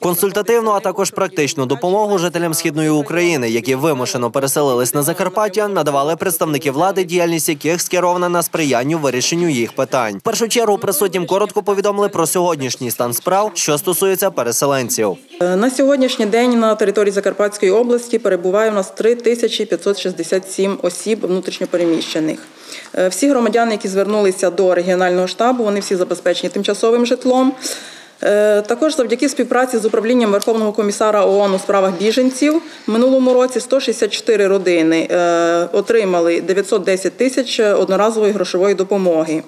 Консультативну, а також практичну допомогу жителям східної України, які вимушено переселились на Закарпаття, надавали представники влади, діяльність яких скерована на сприянню вирішенню їх питань. В першу чергу присутнім коротко повідомили про сьогоднішній стан справ, що стосується переселенців. Е, На сьогоднішній день на території Закарпатської області перебуває у нас 3567 осіб внутрішньопереміщених. Е, Всі громадяни, які звернулися до регіонального штабу, вони всі забезпечені тимчасовим житлом. Е, Також завдяки співпраці з управлінням Верховного комісара ООН у справах біженців минулому році 164 родини е, отримали 910 тисяч одноразової грошової допомоги.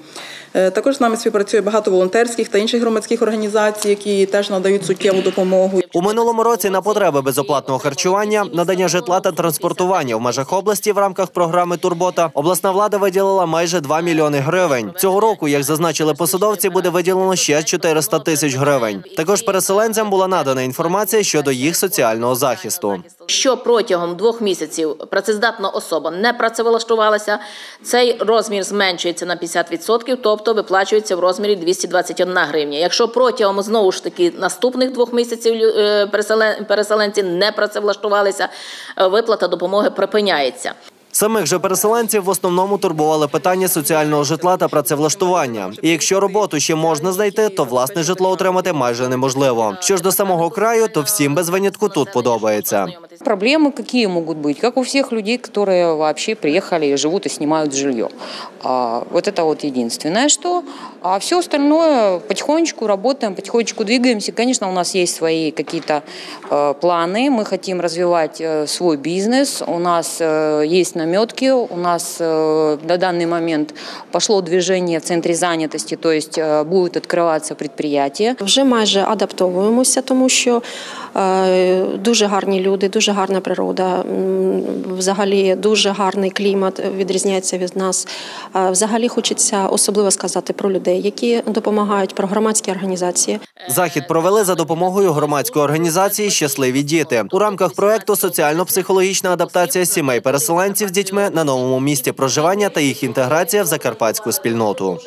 Е, Також з нами співпрацює багато волонтерських та інших громадських організацій, які теж надають суттєву допомогу. У минулому році на потреби безоплатного харчування, надання житла та транспортування в межах області в рамках програми Турбота обласна влада виділила майже 2 мільйони гривень. Цього року, як зазначили посадовці, буде виділено ще 400 тисяч гривень. Також переселенцям була надана інформація щодо їх соціального захисту. Що протягом двох місяців працездатна особа не працевлаштувалася, цей розмір зменшується на 50%, тобто виплачується в розмірі 221 гривня. Якщо протягом знову ж таки наступних двох місяців е, переселен- переселенці не працевлаштувалися, е, виплата допомоги припиняється. Самих же переселенців в основному турбували питання соціального житла та працевлаштування. І якщо роботу ще можна знайти, то власне житло отримати майже неможливо. Що ж до самого краю, то всім без винятку тут подобається. Проблемы какие могут быть? Как у всех людей, которые вообще приехали живут и снимают жилье. А, вот это вот единственное, что. А все остальное потихонечку работаем, потихонечку двигаемся. Конечно, у нас есть свои какие-то э, планы. Мы хотим развивать э, свой бизнес. У нас э, есть наметки. У нас э, на данный момент пошло движение в центре занятости, то есть э, будут открываться предприятия. Вже майже адаптовуємося, тому що дуже гарні люди, дуже гарна природа. Взагалі дуже гарний клімат відрізняється від нас. Е, Взагалі хочеться особливо сказати про людей, які допомагають, про громадські організації. Захід провели за допомогою громадської організації Щасливі діти у рамках проекту Соціально-психологічна адаптація сімей переселенців з дітьми на новому місці проживання та їх інтеграція в закарпатську спільноту.